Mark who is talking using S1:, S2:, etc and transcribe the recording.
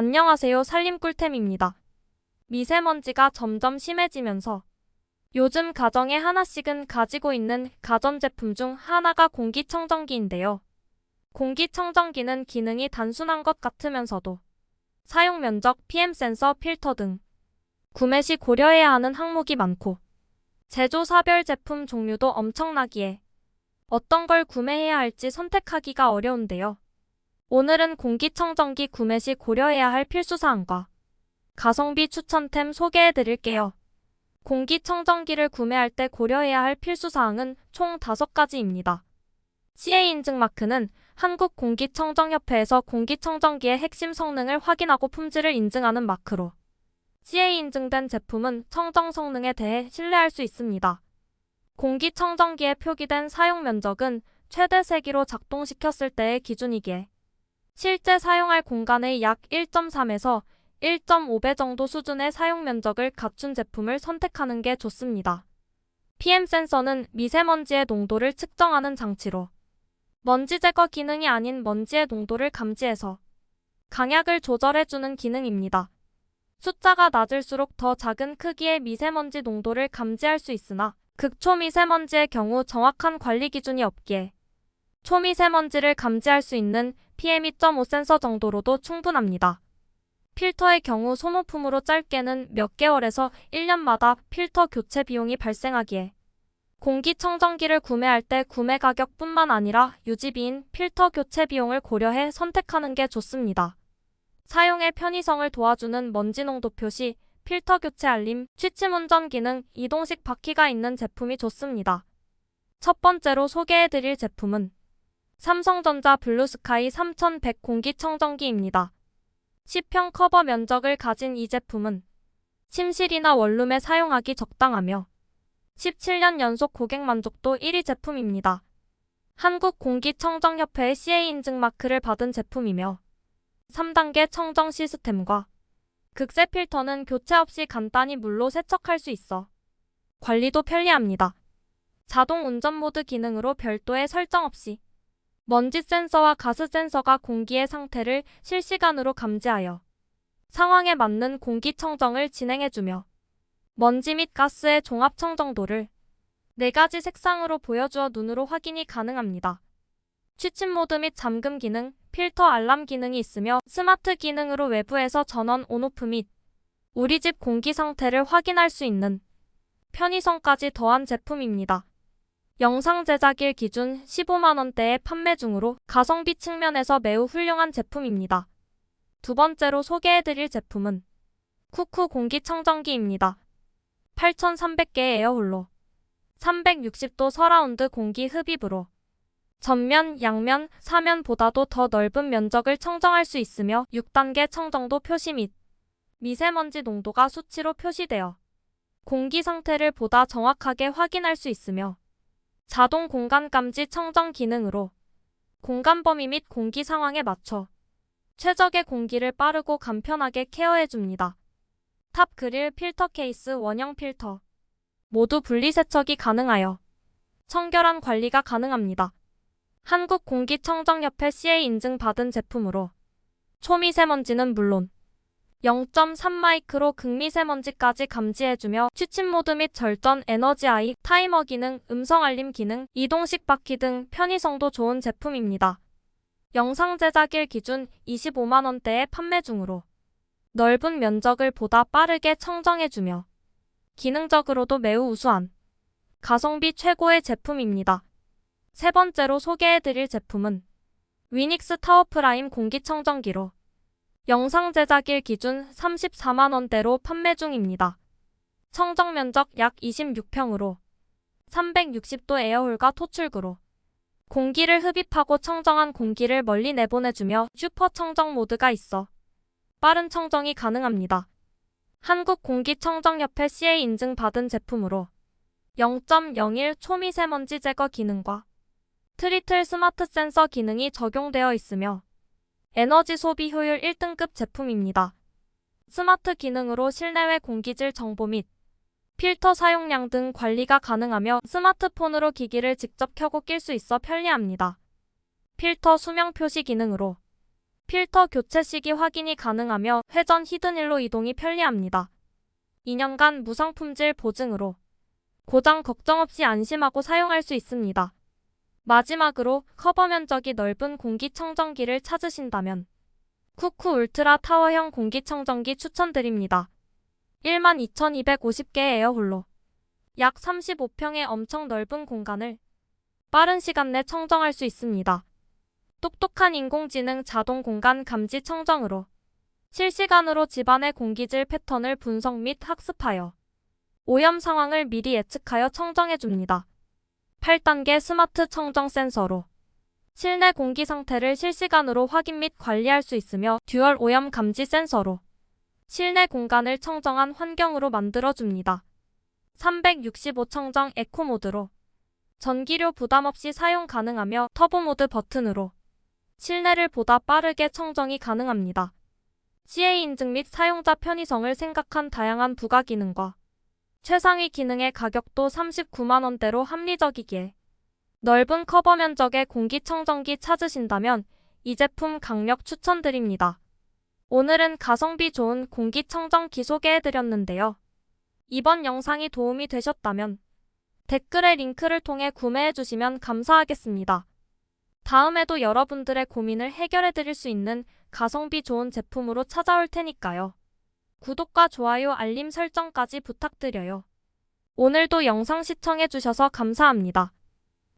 S1: 안녕하세요. 살림 꿀템입니다. 미세먼지가 점점 심해지면서 요즘 가정에 하나씩은 가지고 있는 가전제품 중 하나가 공기청정기인데요. 공기청정기는 기능이 단순한 것 같으면서도 사용 면적, PM 센서, 필터 등 구매 시 고려해야 하는 항목이 많고 제조사별 제품 종류도 엄청나기에 어떤 걸 구매해야 할지 선택하기가 어려운데요. 오늘은 공기청정기 구매 시 고려해야 할 필수사항과 가성비 추천템 소개해 드릴게요. 공기청정기를 구매할 때 고려해야 할 필수사항은 총 5가지입니다. CA 인증 마크는 한국공기청정협회에서 공기청정기의 핵심 성능을 확인하고 품질을 인증하는 마크로 CA 인증된 제품은 청정 성능에 대해 신뢰할 수 있습니다. 공기청정기에 표기된 사용 면적은 최대 세기로 작동시켰을 때의 기준이기에 실제 사용할 공간의 약 1.3에서 1.5배 정도 수준의 사용 면적을 갖춘 제품을 선택하는 게 좋습니다. PM 센서는 미세먼지의 농도를 측정하는 장치로 먼지 제거 기능이 아닌 먼지의 농도를 감지해서 강약을 조절해주는 기능입니다. 숫자가 낮을수록 더 작은 크기의 미세먼지 농도를 감지할 수 있으나 극초미세먼지의 경우 정확한 관리 기준이 없기에 초미세먼지를 감지할 수 있는 PM2.5 센서 정도로도 충분합니다. 필터의 경우 소모품으로 짧게는 몇 개월에서 1년마다 필터 교체 비용이 발생하기에 공기청정기를 구매할 때 구매 가격뿐만 아니라 유지비인 필터 교체 비용을 고려해 선택하는 게 좋습니다. 사용의 편의성을 도와주는 먼지 농도 표시, 필터 교체 알림, 취침 운전 기능, 이동식 바퀴가 있는 제품이 좋습니다. 첫 번째로 소개해드릴 제품은 삼성전자 블루스카이 3100 공기청정기입니다. 10평 커버 면적을 가진 이 제품은 침실이나 원룸에 사용하기 적당하며 17년 연속 고객 만족도 1위 제품입니다. 한국공기청정협회의 CA 인증 마크를 받은 제품이며 3단계 청정 시스템과 극세 필터는 교체 없이 간단히 물로 세척할 수 있어 관리도 편리합니다. 자동 운전 모드 기능으로 별도의 설정 없이 먼지 센서와 가스 센서가 공기의 상태를 실시간으로 감지하여 상황에 맞는 공기 청정을 진행해주며 먼지 및 가스의 종합 청정도를 4가지 색상으로 보여주어 눈으로 확인이 가능합니다. 취침 모드 및 잠금 기능, 필터 알람 기능이 있으며 스마트 기능으로 외부에서 전원 온오프 및 우리 집 공기 상태를 확인할 수 있는 편의성까지 더한 제품입니다. 영상 제작일 기준 15만원대의 판매 중으로 가성비 측면에서 매우 훌륭한 제품입니다. 두 번째로 소개해드릴 제품은 쿠쿠 공기청정기입니다. 8300개의 에어홀로 360도 서라운드 공기 흡입으로 전면, 양면, 사면보다도 더 넓은 면적을 청정할 수 있으며 6단계 청정도 표시 및 미세먼지 농도가 수치로 표시되어 공기 상태를 보다 정확하게 확인할 수 있으며 자동 공간 감지 청정 기능으로 공간 범위 및 공기 상황에 맞춰 최적의 공기를 빠르고 간편하게 케어해 줍니다. 탑 그릴 필터 케이스 원형 필터 모두 분리 세척이 가능하여 청결한 관리가 가능합니다. 한국공기청정협회 CA 인증받은 제품으로 초미세먼지는 물론 0.3마이크로 극미세먼지까지 감지해주며 취침 모드 및 절전 에너지 아이, 타이머 기능, 음성 알림 기능, 이동식 바퀴 등 편의성도 좋은 제품입니다. 영상 제작일 기준 25만원대에 판매 중으로 넓은 면적을 보다 빠르게 청정해주며 기능적으로도 매우 우수한 가성비 최고의 제품입니다. 세 번째로 소개해드릴 제품은 위닉스 타워 프라임 공기청정기로 영상 제작일 기준 34만원대로 판매 중입니다. 청정 면적 약 26평으로 360도 에어홀과 토출구로 공기를 흡입하고 청정한 공기를 멀리 내보내주며 슈퍼 청정 모드가 있어 빠른 청정이 가능합니다. 한국공기청정협회 CA 인증받은 제품으로 0.01 초미세먼지 제거 기능과 트리틀 스마트 센서 기능이 적용되어 있으며 에너지 소비 효율 1등급 제품입니다. 스마트 기능으로 실내외 공기질 정보 및 필터 사용량 등 관리가 가능하며 스마트폰으로 기기를 직접 켜고 낄 수 있어 편리합니다. 필터 수명 표시 기능으로 필터 교체 시기 확인이 가능하며 회전 히든힐로 이동이 편리합니다. 2년간 무상 품질 보증으로 고장 걱정 없이 안심하고 사용할 수 있습니다. 마지막으로 커버 면적이 넓은 공기청정기를 찾으신다면 쿠쿠 울트라 타워형 공기청정기 추천드립니다. 12,250개의 에어홀로 약 35평의 엄청 넓은 공간을 빠른 시간 내 청정할 수 있습니다. 똑똑한 인공지능 자동 공간 감지 청정으로 실시간으로 집안의 공기질 패턴을 분석 및 학습하여 오염 상황을 미리 예측하여 청정해 줍니다. 8단계 스마트 청정 센서로 실내 공기 상태를 실시간으로 확인 및 관리할 수 있으며 듀얼 오염 감지 센서로 실내 공간을 청정한 환경으로 만들어 줍니다. 365 청정 에코 모드로 전기료 부담 없이 사용 가능하며 터보 모드 버튼으로 실내를 보다 빠르게 청정이 가능합니다. CA 인증 및 사용자 편의성을 생각한 다양한 부가 기능과 최상위 기능의 가격도 39만원대로 합리적이기에 넓은 커버 면적의 공기청정기 찾으신다면 이 제품 강력 추천드립니다. 오늘은 가성비 좋은 공기청정기 소개해드렸는데요. 이번 영상이 도움이 되셨다면 댓글의 링크를 통해 구매해주시면 감사하겠습니다. 다음에도 여러분들의 고민을 해결해드릴 수 있는 가성비 좋은 제품으로 찾아올 테니까요. 구독과 좋아요, 알림 설정까지 부탁드려요. 오늘도 영상 시청해주셔서 감사합니다.